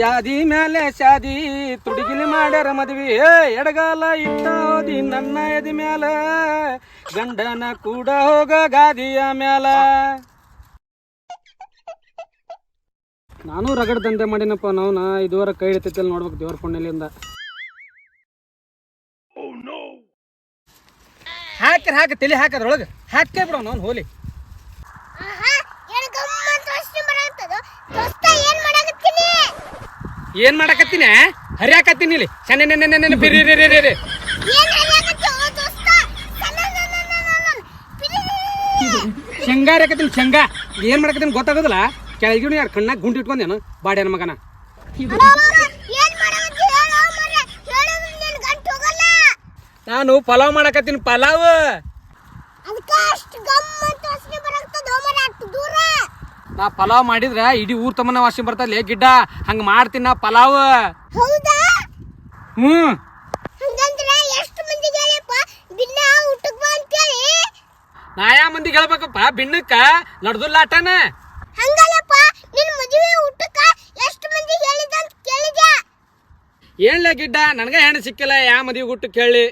ಯಾದಿ ಮ್ಯಾಲೆ ಶಾದಿ ತುಡುಗಿಲಿ ಮಾಡ್ಯಾರ ಮದ್ವಿ. ಎಡಗಾಲ ಇಟ್ಟ ಹೋದಿ ನನ್ನ ಎದಿ ಮ್ಯಾಲ. ಗಂಡನ ಕೂಡ ಹೋಗ ಗಾದಿಯ ಮ್ಯಾಲ. ನಾನು ರಗಡ್ ದಂಧೆ ಮಾಡಿನಪ್ಪ ನಾವ್ನ. ಇದುವರೆ ಕೈ ಹಿಡಿತೈತಿ ನೋಡ್ಬೇಕು ದೇವ್ರ ಪುಣ್ಯಲಿಂದ. ಹಾಕಿರ್ ಹಾಕಿ ತಲೆ ಹಾಕದ್ರೊಳಗೆ ಹಾಕೇ ಬಿಡೋ ನಾನು ಹೋಲಿ ಆಹಾ ಏನ್ ಗಮ್ಮತ್ ವಾಸನೆ ಬರಾಕತ್ತದ ದೋಸ್ತ ಏನ್ ಮಾಡಾಕತ್ತೀನಿ ಏನ್ ಮಾಡಕತ್ತೀನಿ ಹರಿಯಾಕತ್ತೀನಿ ಇಲ್ಲಿ. ಸಣ್ಣ ನೆನೆ ನೆನೆ ಬಿರಿ ರೀ ರೀ ರೀ ನನ್ನ ನನ್ನ ಶೇಂಗಾ ಹಾಕತ್ತೀನಿ ಶೇಂಗಾ. ಏನ್ ಮಾಡಕತ್ತೀನಿ ಗೊತ್ತಾಗೋದಿಲ್ಲ? ಕೆಳಗಿನ ಯಾರು ಕಣ್ಣಾಗ ಗುಂಡು ಇಟ್ಕೊಂಡೇನು? ಬಾಡ್ಯಾನ ಮಗನ. ನಿನ್ ಪಲಾವ್ ಮಾಡಕತ್ತೀನಿ ಪಲಾವ್. ಅದಕ್ಕೆ ಅಷ್ಟು ಗಮ್ಮತ್ತು ದೂರ ನಾ ಪಲಾವ್ ಮಾಡಿದ್ರೆ ಇಡೀ ಊರ್ ತಮ್ಮನ ವಾಸಿ ಬರ್ತಲ್ಲ ಗಿಡ್ಡ ಹಂಗ ಮಾಡ್ತೀನಿ ನಾ ಪಲಾವ್. ಹೌದಾ? ಹ್ಮ್. ಹಂಗಂದ್ರೆ ಎಷ್ಟು ಮಂದಿಗೆ ಊಟಕ್ಕೆ ಬಾ ನಾ ಯಾವ ಮಂದಿಗೆ ಹೇಳ್ಬೇಕಪ್ಪ? ಬಿಣ್ಣಕ್ಕ ನಡ್ದುಲ್ಲಾಟನ ಹಂಗಲ್ಲಪ್ಪ ನಿನ್ ಮದುವೆ ಊಟಕ್ಕೆ ಎಷ್ಟು ಮಂದಿ ಹೇಳಿದ ಅಂತ ಕೇಳಿದ್ಯಾ? ಏನ್ಲ ಗಿಡ್ಡ ನನಗೆ ಹೆಣ್ಣು ಸಿಕ್ಕಿಲ್ಲ ಯಾ ಮದುವೆ ಗುಟ್ಟು ಕೇಳಿ.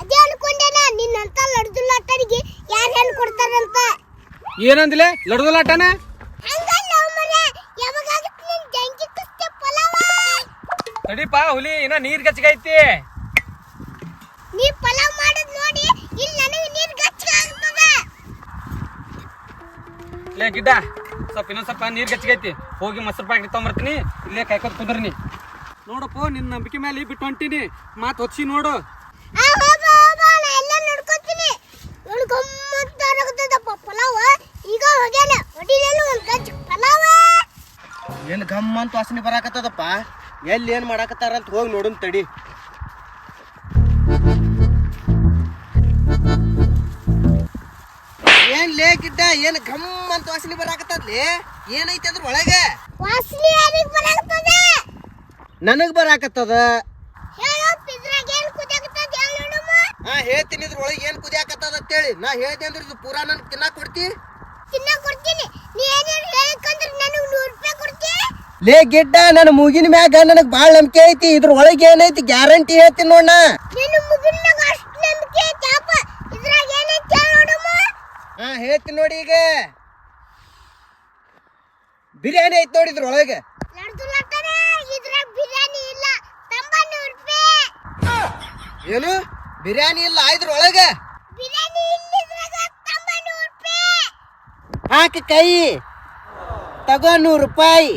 ಅದೇ ಅನ್ಕೊಂಡೇನ ನಿನ್ನಂತ ಯಾರು ಹೆಣ್ಣು ಕೊಡ್ತಾರಂತ? ಏನಂದಿಲೆ? ಲಡ್ದುಲ್ಲಾಟನ ಹಂಗಲ್ಲ ಮರೆ ಯಾವಾಗಾಗತ್ತೆ ನಿನ್ ಜಂಗಿ ಕುಸ್ತಿ ಪಲಾವ ತಡಿಪ ಹುಲಿ ಇನ್ನ ನೀರ್ ಗಚ್ಚಗೈತಿ. ನೀ ಪಲಾವ್ ಮಾಡೋದ್ ನೋಡಿ ಇಲ್ಲಿ ನನಗೆ ನೀರ್ ಗಚ್ಚಗಾಗ್ತದ. ಲೇ ಗಿಡ್ಡ ಸ್ವಲ್ಪ ಇನ್ನೊಂದ್ ಸ್ವಲ್ಪ ನೀರ್ ಗಚ್ಚಗೈತಿ. ಹೋಗಿ ಮೊಸರು ಪ್ಯಾಕೆಟ್ ತೊಗೊಂಬರ್ತೀನಿ ಇಲ್ಲೇ ಕಾಯ್ಕೋತ್ ಕುಂದ್ರಿ ನೋಡಪ್ಪ ನಿನ್ನ ನಂಬಿಕೆ ಮೇಲೆ ಬಿಟ್ಟು ಹೊಂಟೀನಿ. ಮಾತ್ ಹೊಚ್ಚಿ ನೋಡು. ಏನು ಗಮ್ ಅಂತ ವಾಸನೆ ಬರಾಕತ್ತದಪ್ಪ? ಎಲ್ಲಿ ಏನು ಮಾಡಾಕತ್ತಾರ ಅಂತ ಹೋಗಿ ನೋಡೋಣ ತಡಿ. ಏನ್ ಲೇ ಗಿಡ್ಡ ಏನ್ ಘಮ್ ಅಂತ ವಾಸನೆ ಬರಾಕತ್ತದ್ಲಿ? ಏನೈತಿ ಅದ್ರ ಒಳಗೆ? ನನಗ್ ಬರಾಕತ್ತದ? ಹಾ ಹೇಳ್ತೀನಿ ಇದ್ರ ಒಳಗೆ ಏನ್ ಕುದಿಯಾಕತ್ತದ ಅಂತೇಳಿ ನಾ ಹೇಳ್ದೆ ಅಂದ್ರೆ ಇದು ಪೂರಾ ನನ್ ತಿನ್ನಾಕ್ ಕೊಡ್ತಿ ತಿನ್ನ ಕೊಡ್ತೀನಿ ನೀ ಏನೇನು ಹೇಳಕ್ಕಂದ್ರೆ ನನಗೆ ನೂರು ರೂಪಾಯಿ ಕೊಡ್ತೀನಿ ಲೇ ಗಿಡ್ಡ ನನ್ನ ಮುಗಿನ ಮ್ಯಾಗ ನನಗ್ ಬಾಳ ನಂಬಿಕೆ ಐತಿ ಇದ್ರ ಒಳಗೆ ಏನೈತಿ ಗ್ಯಾರಂಟಿ ಹೇಳ್ತೀನಿ ನೋಡ ಹಾ ಹೇಳ್ತೀನಿ ನೋಡಿ ಈಗ. ಬಿರಿಯಾನಿ ಐತಿ ನೋಡಿ ಇದ್ರ ಒಳಗೆ. ಏನು? ಬಿರಿಯಾನಿ ಇಲ್ಲ ಇದ್ರ ಒಳಗೆ? ಹಾಕ ಕೈ. ತಗೋ ನೂರು ರೂಪಾಯಿ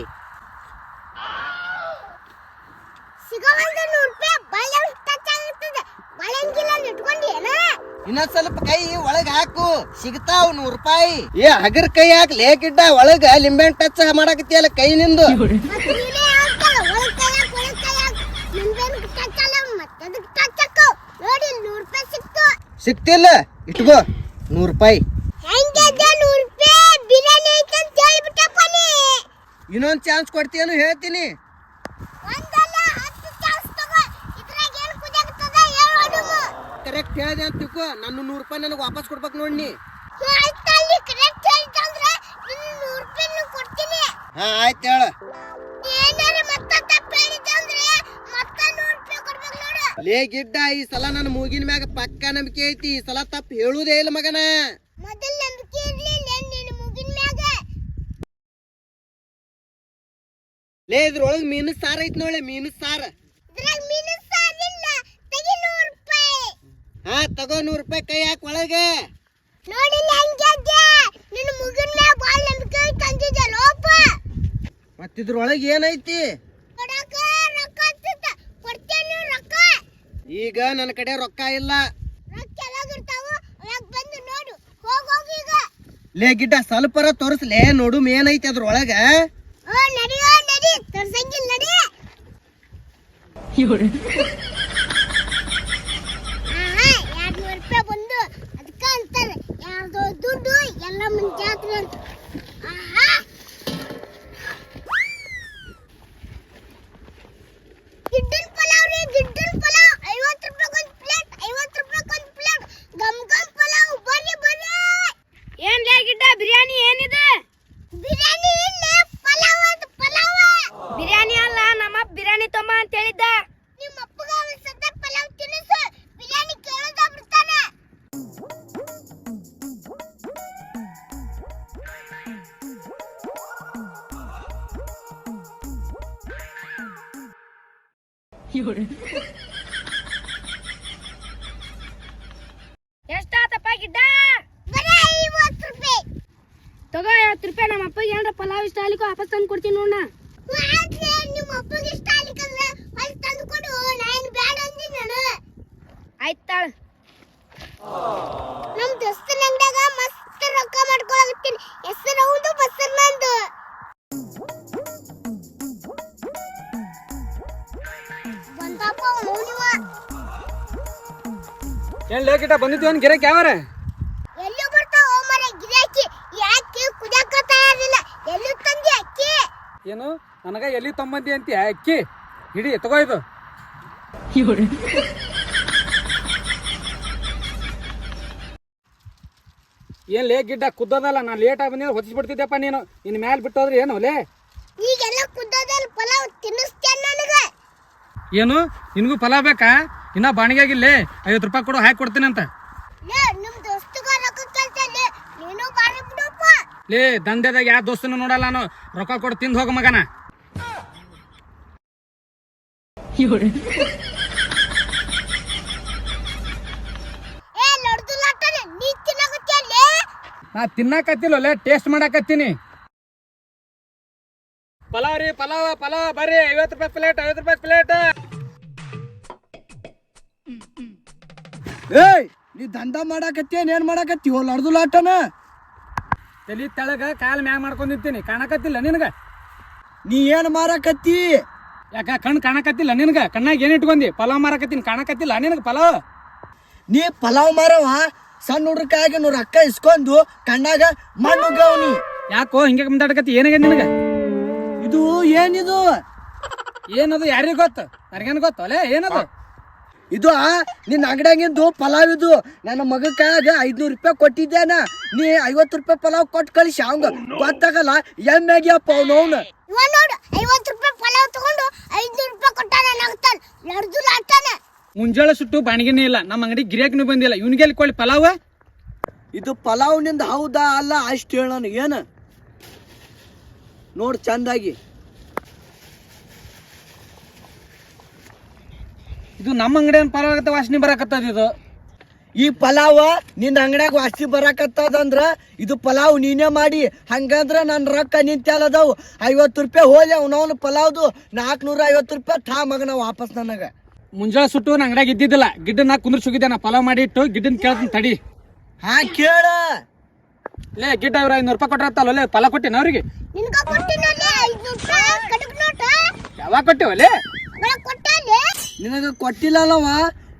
ಸಿಗೋವಂದ ನೂರು ರೂಪಾಯಿ ಬಾಳೆ ಟಚ್ ಆಗಿರ್ತದೆ ಬಾಳೆಂಗಿಲ್ಲ ಇಟ್ಕೊಂಡು ಏನ ಇನ್ನೊಂದ್ ಸ್ವಲ್ಪ ಕೈ ಒಳಗ್ ಹಾಕು. ಸಿಗ್ತಾವ್ ನೂರ್ ರೂಪಾಯಿ. ಏ ಹಗರ್ ಕೈ ಹಾಕ್ ಲೇಕಿಡ್ಡ ಒಳಗ ಲಿಂಬೆ ಟಚ್ ಮಾಡಾಕತಿಯಲ್ಲ ಕೈ ನಿಂದು? ಸಿಕ್ತಿಲ್ಲ? ಇಟ್ಕೋ ನೂರ್ ರೂಪಾಯಿ. ಇನ್ನೊಂದ್ ಚಾನ್ಸ್ ಕೊಡ್ತೀಯನು ಹೇಳ್ತೀನಿ ಒಂದಲ್ಲ ಹತ್ತು ಚಾನ್ಸ್ ತಗೋ ಇದ್ರಾಗ ಏನು ಕುದಿಯಾಗ್ತದ ಹೇಳು ಅಡುಮು ಕರೆಕ್ಟ್ ಹೇಳಿದೆ ಅಂತ ತಿಳ್ಕೊ ನನ್ನ ನೂರು ರೂಪಾಯಿ ನನಗೆ ವಾಪಸ್ ಕೊಡ್ಬೇಕು ನೋಡಿ ಹಾ ಆಯ್ತು ಹೇಳ. ಏನಾರ ಮತ್ತೆ ತಪ್ಪು ಹೇಳಿದ್ದೆ ಮತ್ತೆ ನೂರು ರೂಪಾಯಿ ಕೊಡ್ಬೇಕು ನೋಡು. ಲೇ ಗಿಡ್ಡ ಈ ಸಲ ನನ್ನ ಮೂಗಿನ ಮ್ಯಾಗ ಪಕ್ಕ ನಂಬಿಕೆ ಐತಿ ಈ ಸಲ ತಪ್ಪು ಹೇಳುವುದೇ ಇಲ್ಲ ಮಗನ. ಮೊದಲ್ ನಂಬಿಕೆ ಇರ್ಲಿಲ್ಲ ನಿನ್ನ ಮುಗಿನ ಮ್ಯಾಗ? ಲೇ ಇದ್ರೊಳಗೆ ಮೀನು ಸಾರ ಐತಿ ನೋಳೆ ಮೀನು ಸಾರ ಇದ್ರಾಗ ಮೀನು ಸಾರಿಲ್ಲ ತೆಗಿ ನೂರು ರೂಪಾಯಿ ಹಾ ತಗೋ ನೂರು ರೂಪಾಯಿ ಕೈ ಹಾಕ್ ಒಳಗೆ. ನೋಡಿಲ್ಲ ಹೆಂಗೆ ನಿನ್ನ ಮುಗಿನ ನಂಬಿಕೆ ಅಂದಿದ್ದೆ ಲೋಪ? ಮತ್ತಿದ್ರೊಳಗೆ ಏನೈತಿ? ಕೊಡಕ ರೊಕ್ಕ ಹತ್ತದ ಕೊಡ್ತೇನೆ ರೊಕ್ಕ? ಈಗ ನನ್ನ ಕಡೆ ರೊಕ್ಕ ಇಲ್ಲ. ರೊಕ್ಕ ಯಾವಾಗಿರ್ತಾವ ಅವಾಗ ಬಂದು ನೋಡು. ಹೋಗ್ ಹೋಗ್ ಈಗ. ಲೇ ಗಿಡ್ಡ ಸ್ವಲ್ಪರ ತೋರಿಸ್ಲೇ ನೋಡು ಏನೈತಿ ಅದ್ರೊಳಗ ಓ ನಡಿ ತೋರ್ಸಂಗಿಲ್ಲ ನಡಿ ಆಹಾ, ಎರಡ್ನೂರು ರೂಪಾಯಿ ಬಂದು ಅದಕ್ಕ ಅಂತಾರೆ ಯಾರ್ದೋ ದುಡ್ಡು ಎಲ್ಲ ಮುಂದೆ ಜಾತ್ರೆ ಅಂತ. ಆಹಾ! ಎಷ್ಟಾತಪ್ಪ ಗಿಡ್ಡ ಬರೀ ಐವತ್ತು ರೂಪಾಯಿ. ತಗೋ ಐವತ್ತು ರೂಪಾಯಿ ನಮ್ಮ ಅಪ್ಪಗೆ ಏನಾರ ಪಲಾವ್ ಇಷ್ಟ ಆಗ್ಲಿಕ್ಕೂ ವಾಪಸ್ ತಂದು ಕೊಡ್ತೀನಿ ನೋಡ ನಿಮ್ಮ ಅಪ್ಪಗೆ ಬಂದಿದ್ವಿ ಏನ್ ಗಿರಕ್ ಯಾವಾರ? ಎಲ್ಲಿ ಬರ್ತಾವ ಮರ ಗಿರಾಕಿ ಯಾಕೆ ಕುದಿಯಾಕ ತಯಾರಿಲ್ಲ. ಎಲ್ಲಿ ತಂದಿ ಅಕ್ಕಿ? ಏನು? ನನಗ ಎಲ್ಲಿ ತಂಬಂದಿ ಅಂತೀಯ ಅಕ್ಕಿ? ಹಿಡಿ ತಗೋ ಇದು. ಏನ್ ಲೇ ಗಿಡ್ಡ ಕುದ್ದದಲ್ಲ ನಾ ಲೇಟ್ ಆಗಿ ಬಂದಿದ್ರೆ ಹೊತ್ತಿಸಿ ಬಿಡ್ತಿದ್ದೆಪ್ಪ ನೀನು. ಇನ್ ಮ್ಯಾಲ ಬಿಟ್ಟೋದ್ರೆ ಏನು ಲೇ? ಈಗೆಲ್ಲ ಕುದ್ದದಲ್ಲಿ ಪಲಾವ್ ತಿನ್ನಿಸ್ತೇನೆ ನನಗೆ? ಏನು? ನಿನಗೂ ಫಲ ಬೇಕಾ? ಇನ್ನ ಬಾಣಿಗೆ ಇಲ್ಲೇ ಐವತ್ತು ರೂಪಾಯಿ ಕೊಡು ಹಾಕಿ ಕೊಡ್ತೀನಿ ಅಂತ. ಲೇ ದಂಧೆದಾಗ ಯಾವ ದೋಸ್ತನ ನೋಡಲ್ಲ ನಾನು. ರೊಕ್ಕ ಕೊಡು ತಿಂದು ಹೋಗ ಮಗನ. ನೀ ತಿನ್ನಕತ್ತಿಲ್ಲ ಲೇ ಟೇಸ್ಟ್ ಮಾಡಾಕತ್ತೀನಿ. ಪಲಾವ್ ರೀ ಪಲಾವ್ ಪಲಾವ್ ಬರ್ರಿ ಐವತ್ತು ರೂಪಾಯಿ ಪ್ಲೇಟ್ ಐವತ್ತು ರೂಪಾಯಿ ಪ್ಲೇಟ್ ಏಯ್ ನೀ ದಂಧ ಮಾಡಾಕತ್ತಿ ಏನ್ ಮಾಡಾಕತ್ತಿ? ಲಡ್ದು ಲಾಟನ ತಲಿ ತೆಳಗ ಕಾಲ್ ಮ್ಯಾಗ ಮಾಡ್ಕೊಂಡಿರ್ತೀನಿ ಕಾಣಕತ್ತಿಲ್ಲ ನಿನಗ? ನೀ ಏನ್ ಮಾರಾಕತ್ತಿ? ಯಾಕ ಕಣ್ ಕಾಣಕತ್ತಿಲ್ಲ ನಿನಗ? ಕಣ್ಣಾಗ ಏನ್ ಇಟ್ಕೊಂಡಿ ಪಲಾವ್ ಮಾರಕತ್ತೀನಿ. ಕಾಣಕತ್ತಿಲ್ಲ ನಿನಗ ಪಲಾವ್? ನೀ ಪಲಾವ್ ಮಾರವ ಸಣ್ಣ ಹುಡ್ರಕಾಗಿ ನೋಡ್ರ ಅಕ್ಕ ಇಸ್ಕೊಂಡು ಕಣ್ಣಾಗ ಮಣ್ಣು ಗೌನಿ ಯಾಕೋ ಹಿಂಗೆ ಮಾತಾಡಕತ್ತಿ? ಏನಾಗ ನಿನಗ? ಇದು ಏನಿದು? ಏನದು? ಯಾರಿಗ ಗೊತ್ತು? ನನಗೇನು ಗೊತ್ತು? ಅಲ್ಲೇ ಏನದು? ಇದು ನಿನ್ನ ಅಂಗಡಿಯಾಗಿಂದು ಪಲಾವ್ ಇದು. ನನ್ನ ಮಗಕ್ಕಾಗ ಐದ್ನೂರು ರೂಪಾಯಿ ಕೊಟ್ಟಿದ್ದೇನ. ನೀ ಐವತ್ತು ರೂಪಾಯಿ ಪಲಾವ್ ಕೊಟ್ಟು ಕಳಿಸಿ ಅವಂಗ ಗೊತ್ತಾಗಲ್ಲ. ಎಮ್ಮೆಗ್ಯಪ್ಪ ಅವನವನು ಇವ ನೋಡು ಐವತ್ತು ರೂಪಾಯಿ ಪಲಾವ್ ತಗೊಂಡು ಐದ್ನೂರು ರೂಪಾಯಿ ಕೊಟ್ಟಾನ ನಗ್ತಾನ. ಮುಂಜಾಳೆ ಸುಟ್ಟು ಬಾಣಿಗೆನೇ ಇಲ್ಲ. ನಮ್ಮ ಅಂಗಡಿ ಗಿರಿಯಕ್ನು ಬಂದಿಲ್ಲ. ಇವ್ನಿಗೆ ಎಲ್ಲಿ ಕೊಳ್ಳಿ ಪಲಾವ್? ಇದು ಪಲಾವ್ನಿಂದ ಹೌದಾ ಅಲ್ಲ ಅಷ್ಟು ಹೇಳೋನು ನನಗೆ ಏನು? ನೋಡು ಚಂದಾಗಿ. ಇದು ನಮ್ಮ ಅಂಗಡಿ ಪಲಾವ್ ಆಗತ್ತ ವಾಸನೆ ಬರಾಕತ್ತದ ಇದು. ಈ ಪಲಾವ್ ನಿನ್ನ ಅಂಗಡ್ಯಾಗ ವಾಸಿ ಬರಾಕತ್ತದಂದ್ರ ಇದು ಪಲಾವ್ ನೀನೇ ಮಾಡಿ ಹಂಗಂದ್ರ ನನ್ನ ರೊಕ್ಕ ನಿಂತ್ಯಾಲದವು ಐವತ್ತು ರೂಪಾಯಿ ಹೋಲಿ ಅವನವನು ಪಲಾವ್ದು ನಾಲ್ಕುನೂರ ಐವತ್ತು ರೂಪಾಯಿ ಥಾ ಮಗನ ವಾಪಸ್ ನನಗೆ. ಮುಂಜಾನೆ ಸುಟ್ಟು ನನ್ನ ಅಂಗಡಿಯಾಗ ಇದ್ದಿದ್ದಿಲ್ಲ ಗಿಡ್ಡ ನಾ ಕುಂದ್ರ ಸುಗಿದ್ದೆ ನಾ ಪಲಾವ್ ಮಾಡಿ ಇಟ್ಟು ಗಿಡ್ಡನ್ ಕೇಳ್ತೀನಿ ತಡಿ. ಹಾ ಕೇಳ. ಲೇ ಗಿಡ್ಡ ಅವ್ರ ಐನೂರು ರೂಪಾಯಿ ಕೊಟ್ಟಿರತ್ತಲ್ಲ ಲೇ ಪಲಾವ್ ಕೊಟ್ಟಿನ ಅವ್ರಿಗೆ? ಯಾವಾಗ ಕೊಟ್ಟಿವಲ್ಲೇ ನಿನಗೆ ಕೊಟ್ಟಿಲ್ಲಲ್ಲವ?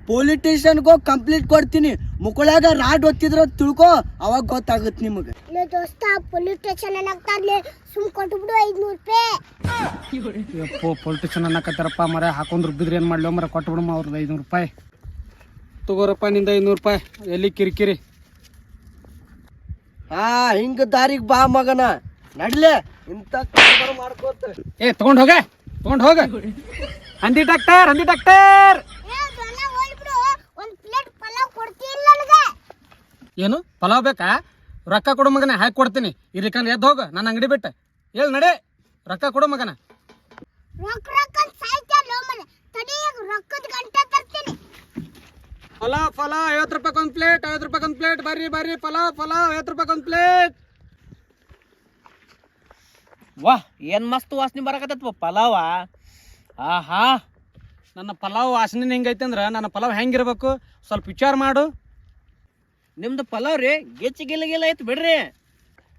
ಪೊಲೀಸ್ ಸ್ಟೇಷನ್ಗೆ ಹೋಗಿ ಕಂಪ್ಲೀಟ್ ಕೊಡ್ತೀನಿ. ಮುಕ್ಕಳಾಗ ರಾಡ್ ಒತ್ತಿದ್ರ ತಿಳ್ಕೊ ಅವಾಗ ಗೊತ್ತಾಗುತ್ತೆ ನಿಮಗೆ. ಲೇ ದೋಸ್ತ ಪೊಲೀಸ್ ಸ್ಟೇಷನ್ ಏನಾಗ್ತಾರ್ಲಿ ಸುಮ್ ಕೊಟ್ಬಿಡು ಐದ್ನೂರು ರೂಪಾಯಿ. ಯಪ್ಪೋ ಪೊಲಿಟಿಷನ್ ಅನ್ನಕತ್ತಾರಪ್ಪ ಮರೆ ಹಾಕೊಂಡು ರುಬ್ಬಿದ್ರೆ ಏನು ಮಾಡ್ಲೋ ಮರ ಕೊಟ್ಬಿಡಮ್ಮ ಅವ್ರದ್ದು ಐನೂರು ರೂಪಾಯಿ. ತಗೋರಪ್ಪ ನಿಂದ ಐನೂರು ರೂಪಾಯಿ. ಎಲ್ಲಿ ಕಿರಿಕಿರಿ? ಹಾ ಹಿಂಗ ದಾರಿಗೆ ಬಾ ಮಗನ. ನಡ್ಲೆ ಇಂಥ ಮಾಡ್ಕೋತ. ಏ ತಗೊಂಡ್ ಹೋಗ. ತಗೊಂಡ್ ಹೋಗ. ಹಂದಿ ಡಾಕ್ಟರ್ ಹಂದಿ ಡಾಕ್ಟರ್ ಏನು? ಪಲಾವ್ ಬೇಕಾ? ರೊಕ್ಕ ಕೊಡು ಮಗನ ಹಾಕಿ ಕೊಡ್ತೀನಿ. ಇರ್ಲಿಕ್ಕಂದ್ರೆ ಎದ್ದು ಹೋಗ ನನ್ನ ಅಂಗಡಿ ಬಿಟ್ಟು. ಹೇಳಿ ನಡೆ ರೊಕ್ಕ ಕೊಡು ಮಗನ. ಪಲಾವ್ ಪಲಾವ್ ಐವತ್ತು ರೂಪಾಯಿ ಒಂದು ಪ್ಲೇಟ್ ಐವತ್ತು ರೂಪಾಯಿ ಒಂದು ಪ್ಲೇಟ್ ಬರ್ರಿ ಬರ್ರಿ ಪಲಾವ್ ಪಲಾವ್ ಐವತ್ತು ರೂಪಾಯಿ ಒಂದು ಪ್ಲೇಟ್ ವಾಹ್ ಏನ್ ಮಸ್ತ್ ವಾಸನೆ ಬರಕತ್ತಪ್ಪ ಪಲಾವ ಆಹಾ ನನ್ನ ಪಲಾವ್ ವಾಸನೆ ಹೆಂಗೈತೆ ಅಂದ್ರೆ ನನ್ನ ಪಲಾವ್ ಹೆಂಗಿರ್ಬೇಕು? ಸ್ವಲ್ಪ ವಿಚಾರ ಮಾಡು. ನಿಮ್ದು ಪಲಾವ್ ರೀ ಗೆಚ್ಚಿ ಗಿಲ್ಲ ಗಿಲ್ಲ ಐತೆ ಬಿಡ್ರಿ.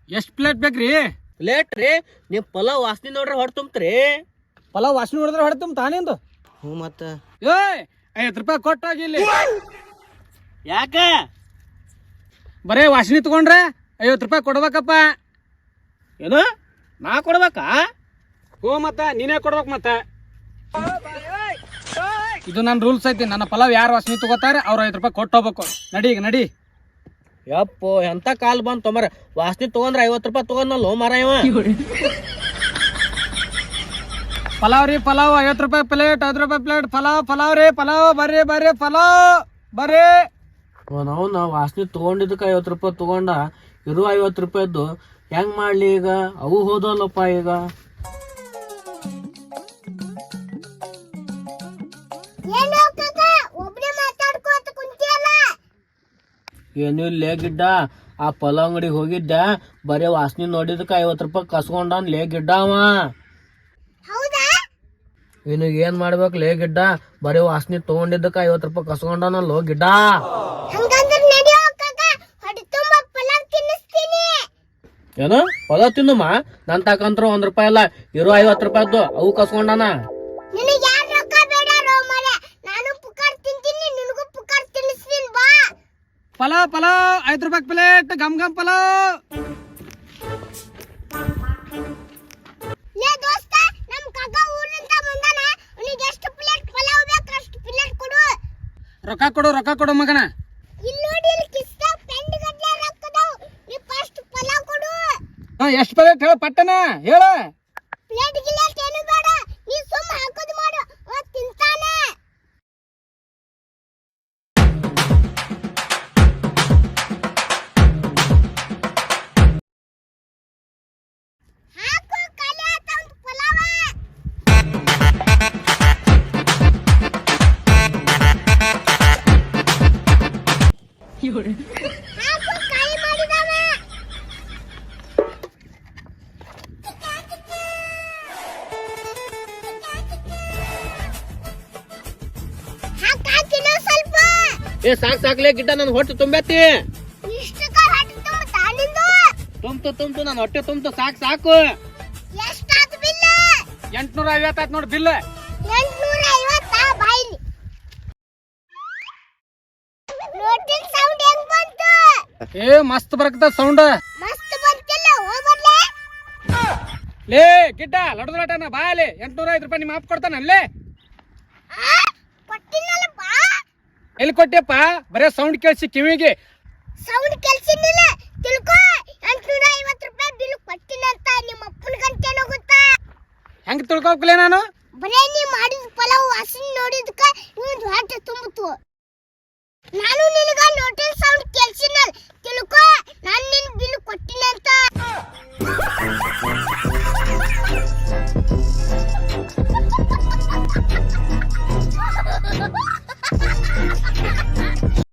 ಎಷ್ಟು ಪ್ಲೇಟ್ ಬೇಕ್ರಿ? ಪ್ಲೇಟ್ ರೀ ನಿಮ್ ಪಲಾವ್ ವಾಸನೆ ನೋಡ್ರಿ ಹೊಡ್ ತುಂಬ್ತ್ರಿ ಪಲಾವ್ ವಾಸನೆ ಹೊಡೆದ್ರೆ ತುಂಬ ತಾನಿಂದು ಹ್ಞೂ ಮತ್ತ. ಏಯ್ ಐವತ್ತು ರೂಪಾಯಿ ಕೊಟ್ಟಾಗಿ ಇಲ್ಲಿ. ಯಾಕ? ಬರೇ ವಾಸನೆ ತಗೊಂಡ್ರೆ ಐವತ್ತು ರೂಪಾಯಿ ಕೊಡ್ಬೇಕಪ್ಪ. ಏನು? ನಾ ಕೊಡ್ಬೇಕಾ? ಹೋ ಮತ್ತ ನೀನೇ ಕೊಡ್ಬೇಕು ಮತ್ತ. ಇದು ನನ್ನ ರೂಲ್ಸ್ ಐತಿ ನನ್ನ ಪಲಾವ್ ಯಾರು ವಾಸನೆ ತಗೋತಾರೆ ಅವ್ರು ಐದು ರೂಪಾಯಿ ಕೊಟ್ಟು ಹೋಗ್ಬೇಕು. ನಡಿ ಈಗ ನಡಿ. ಯಪ್ಪೋ ಎಂತ ಕಾಲ್ ಬಂದ್ ತೊಂಬರ ವಾಸನೆ ತಗೊಂಡ್ರೆ ಐವತ್ತು ರೂಪಾಯಿ ತಗೊಂಡಲ್ಲ ಮರ ಇವ? ಪಲಾವ್ ರೀ ಪಲಾವ್ ಐವತ್ತು ರೂಪಾಯಿ ಪ್ಲೇಟ್ ಐದು ರೂಪಾಯಿ ಪ್ಲೇಟ್ ಪಲಾವ್ ಪಲಾವ್ ರೀ ಪಲಾವ್ ಬರ್ರಿ ಬರ್ರಿ ಪಲಾವ್ ಬರ್ರಿ. ನಾವು ನಾವು ವಾಸನೆ ತಗೊಂಡಿದ್ದಕ್ಕೆ ಐವತ್ತು ರೂಪಾಯಿ ತಗೊಂಡ ಇರು ಐವತ್ತು ರೂಪಾಯಿದ್ದು ಹೆಂಗ್ ಮಾಡ್ಲಿ ಈಗ? ಅವು ಹೋದಲ್ಲಪ್ಪ ಈಗ. ಏನು ಇಲ್ಲೇ ಗಿಡ್ಡ ಆ ಪಲಾವ್ ಅಂಗಡಿಗೆ ಹೋಗಿದ್ದ ಬರೀ ವಾಸನೆ ನೋಡಿದಕ್ಕೆ ಐವತ್ತು ರೂಪಾಯಿ ಕಸ್ಕೊಂಡನ್ ಲೇ ಗಿಡ್ಡ ಅವ. ಇನ್ನು ಏನ್ ಮಾಡ್ಬೇಕು ಲೇ ಗಿಡ್ಡ ಬರೀ ವಾಸನೆ ತಗೊಂಡಿದ್ದಕ್ಕೆ ಐವತ್ತು ರೂಪಾಯಿ ಕಸ್ಕೊಂಡನಲ್ಲೋ ಗಿಡ್ಡ ಹಂಗಂದ್ರೆ ನಡೆಯೋ ಕಾಕ ಹೊಟ್ಟೆ ತುಂಬಾ ಪಲಾವ್ ತಿನ್ನಿಸ್ತೀನಿ ಏನು? ಹೊಲ ತಿನ್ನುಮ? ನನ್ ತಕಂತ್ರ ಒಂದ್ ರೂಪಾಯಿ ಅಲ್ಲ ಇರೋ ಐವತ್ತು ರೂಪಾಯಿದ್ದು ಅವು ಕಸ್ಕೊಂಡನ. ನಿನಗೆ ಯಾರು ರೊಕ್ಕ ಬೇಡ ನಾನು ಪುಕಾರ್ ತಿಂತೀನಿ ನಿನಗೂ ಪುಕಾರ್ ತಿನ್ನಿಸ್ತೀನಿ ಬಾ. ಪಲಾವ್ ಪಲಾವ್ ಐದು ರೂಪಾಯಿ ಪ್ಲೇಟ್ ಗಮ್ ಗಮ್ ಪಲಾವ್ ರೊಕ್ಕ ಕೊಡು ರೊಕ್ಕ ಕೊಡು ಮಗನ ಇಲ್ಲಿ ನೋಡಿ ಇಲ್ಲಿ ಕಿಸ್ತ ಪೆಂಡ್ ಗಟ್ಲೆ ರೊಕ್ಕದವು ನೀ ಫಸ್ಟ್ ಪಲಾವ್ ಕೊಡು ಹಾ ಎಷ್ಟು ಪ್ಲೇಟ್ ಹೇಳ ಪಟ್ಟನ ಹೇಳ. ಏ ಸಾಕ್ ಸಾಕ್ಲೇ ಗಿಡ್ಡ ನನ್ ಹೊಟ್ಟೆ ತುಂಬೈತಿ. ತುಂಬ್ತು ತುಂಬ್ತು ನನ್ ಹೊಟ್ಟೆ ತುಂಬ್ತು ಸಾಕ್ ಸಾಕು. ಎಂಟ್ನೂರ ಐವತ್ತು ಎಂಟ್ನೂರ ಐವತ್ತಾಯ್ತು ನೋಡಿ ಬಿಲ್. ಏ ಮಸ್ತ್ ಬರಕತ್ತ ಸೌಂಡ್ ಮಸ್ತ್ ಬಂತಿಲ್ಲ ಹೋಗ್ಬರ್ಲೆ. ಲೇ ಬಾ ಅಲ್ಲಿ ಬಾಯಲೆ ಎಂಟ್ನೂರ ಐದು ರೂಪಾಯಿ ನಿಮ್ಮ ಆಪ್ ಕೊಡ್ತಾನ ಅಲ್ಲೇ. ಎಲ್ಲಿ ಕೊಟ್ಟೆಪ್ಪ? ಬರೇ ಸೌಂಡ್ ಕೇಳಿಸಿ ಕಿವಿಗೆ. ಸೌಂಡ್ ಕೆಲ್ಸಿನಿಲ್ಲ ತಿಳ್ಕೊ. ಎಂಟ್ನೂರ ಐವತ್ತು ರೂಪಾಯಿ ಬಿಲ್ ಕೊಟ್ಟಿನಂತ ನಿಮ್ಮ ಅಪ್ಪನ ಗಂಟೆ ಗೊತ್ತಾ ಹೆಂಗ್ ತಿಳ್ಕೊಕ್ಲೆ ನಾನು? ಬರೇ ನೀ ಮಾಡಿದ ಪಲಾವ್ ವಾಸನೆ ನೋಡಿದ್ಕ ನಿಮ್ದು ಹೊಟ್ಟೆ ತುಂಬಿತು. ನಾನು ನಿನಗ ನೋಟಿನ ಸೌಂಡ್ ಕೆಲ್ಸಿನಲ್ ತಿಳ್ಕೊ. ನಾನು ನಿನ್ ಬಿಲ್ ಕೊಟ್ಟಿನಂತ Ha ha ha! よろしくお願いします。